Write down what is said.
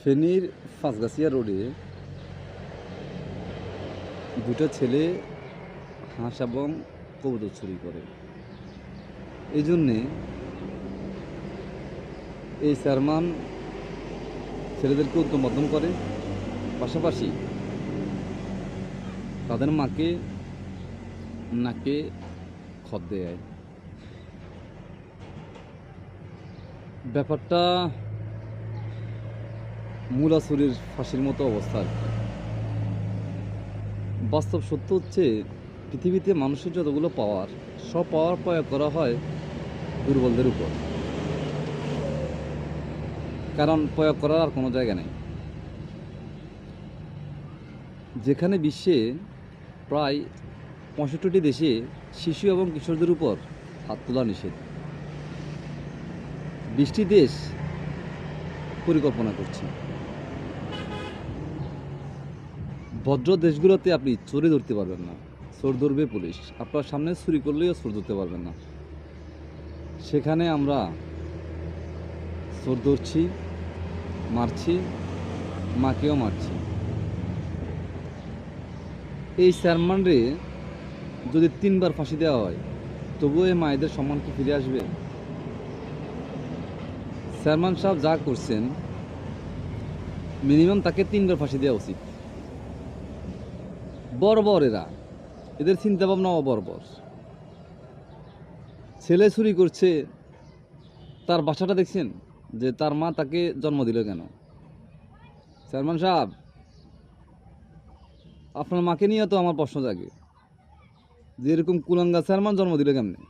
ফেনীর পাঁচগাছিয়া রোডে দুটো ছেলে হাঁস এবং কবুতর চুরি করে। এই জন্যে এই চেয়ারম্যান ছেলেদেরকে উদ্যম করে। পাশাপাশি তাদের মাকে নাকে খত দেয়। ব্যাপারটা মূলাসুরির ফাঁসির মতো অবস্থা আর কি। বাস্তব সত্য হচ্ছে, পৃথিবীতে মানুষের যতগুলো পাওয়ার, সব পাওয়ার প্রয়োগ করা হয় দুর্বলদের উপর। কারণ প্রয়োগ করার আর কোনো জায়গা নেই। যেখানে বিশ্বে প্রায় পঁয়ষট্টিটি দেশে শিশু এবং কিশোরদের উপর হাত তোলা নিষেধ। বিশটি দেশ পরিকল্পনা করছে। ভদ্র দেশগুলোতে আপনি চোরে ধরতে পারবেন না। চোর ধরবে পুলিশ। আপনার সামনে চুরি করলেও চোর ধরতে পারবেন না। সেখানে আমরা চোর ধরছি, মারছি, মাকেও মারছি। এই চেয়ারম্যানরে যদি তিনবার ফাঁসি দেওয়া হয়, তবুও এই মায়েদের সম্মান কি ফিরে আসবে? চেয়ারম্যান সাহেব যা করছেন মিনিমাম তাকে তিনবার ফাঁসি দেওয়া উচিত। বর্বর এরা এদের চিন্তা ভাবনা বর্বর ছেলে চুরি করছে, তার বাসাটা দেখছেন? যে তার মা তাকে জন্ম দিল কেন? চেয়ারম্যান সাহেব, আপনার মাকে নিয়ে তো আমার প্রশ্ন জাগে। যে এরকম কুলাঙ্গা চেয়ারম্যান জন্ম দিল কেমনে?